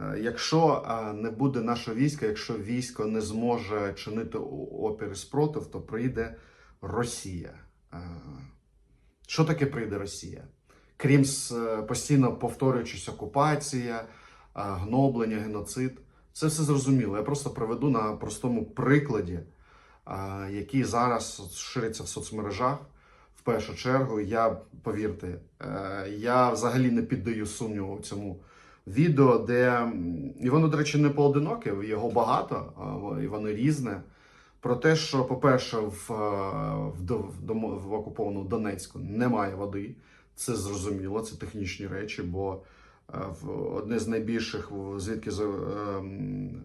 Е, Якщо е, не буде нашого війська, якщо військо не зможе чинити опір і спротив, то прийде Росія. Е, Що таке прийде Росія? Крім постійно повторюючись окупація, гноблення, геноцид. Це все зрозуміло. Я просто приведу на простому прикладі, який зараз шириться в соцмережах. В першу чергу, я повірте, я взагалі не піддаю сумніву цьому відео, де і воно, до речі, не поодиноке, його багато, і воно різне. Про те, що, по-перше, в, е, в, в, в окупованому Донецьку немає води. Це зрозуміло, це технічні речі, бо е, в одне з найбільших, звідки ем,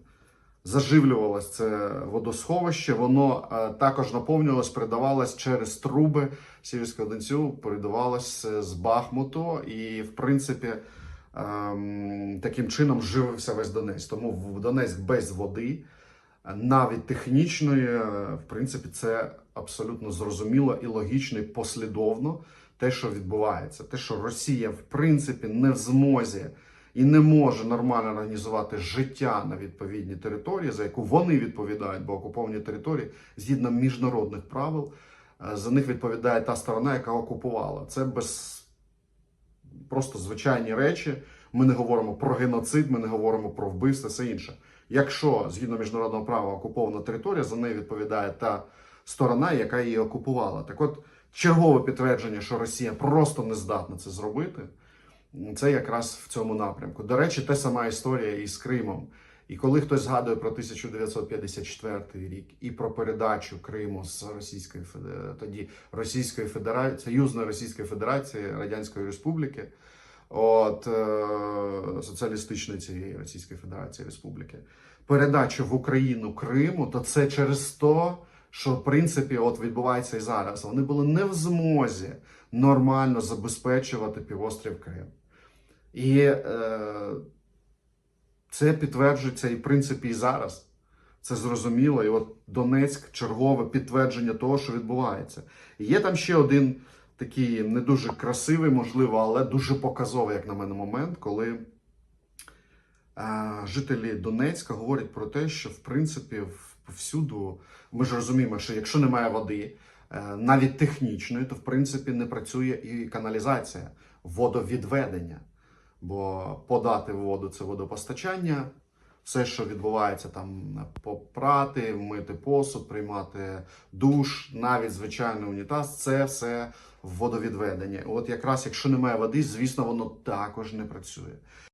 заживлювалось це водосховище, воно е, також наповнювалось, передавалось через труби Сіверського Донцю, передавалось з Бахмуту, і в принципі таким чином живився весь Донець. Тому в Донецьк без води, навіть технічної, е, в принципі, це абсолютно зрозуміло і логічно, і послідовно те, що відбувається. Те, що Росія, в принципі, не в змозі і не може нормально організувати життя на відповідній території, за яку вони відповідають, бо окуповані території згідно міжнародних правил. е, За них відповідає та сторона, яка окупувала. Це без просто звичайні речі. Ми не говоримо про геноцид, ми не говоримо про вбивство, все інше. Якщо згідно міжнародного права окупована територія, за неї відповідає та сторона, яка її окупувала. Так от, чергове підтвердження, що Росія просто не здатна це зробити, це якраз в цьому напрямку. До речі, те сама історія і з Кримом. І коли хтось згадує про 1954 рік і про передачу Криму з Російської тоді Російської Федерації, Союзної Російської Федерації Радянської Республіки, от е, соціалістичної цієї Російської Федерації Республіки, передачу в Україну Криму, то це через то, що в принципі от відбувається і зараз. Вони були не в змозі нормально забезпечувати півострів Крим. І е, це підтверджується і в принципі і зараз. Це зрозуміло. І от Донецьк чергове підтвердження того, що відбувається. І є там ще один такий не дуже красивий, можливо, але дуже показовий, як на мене, момент, коли е, жителі Донецька говорять про те, що в принципі повсюду ми ж розуміємо, що якщо немає води, е, навіть технічної, то в принципі не працює і каналізація, водовідведення. Бо подати воду це водопостачання, все, що відбувається там попрати, мити посуд, приймати душ, навіть звичайний унітаз, це все водовідведення. От якраз якщо немає води, звісно, воно також не працює.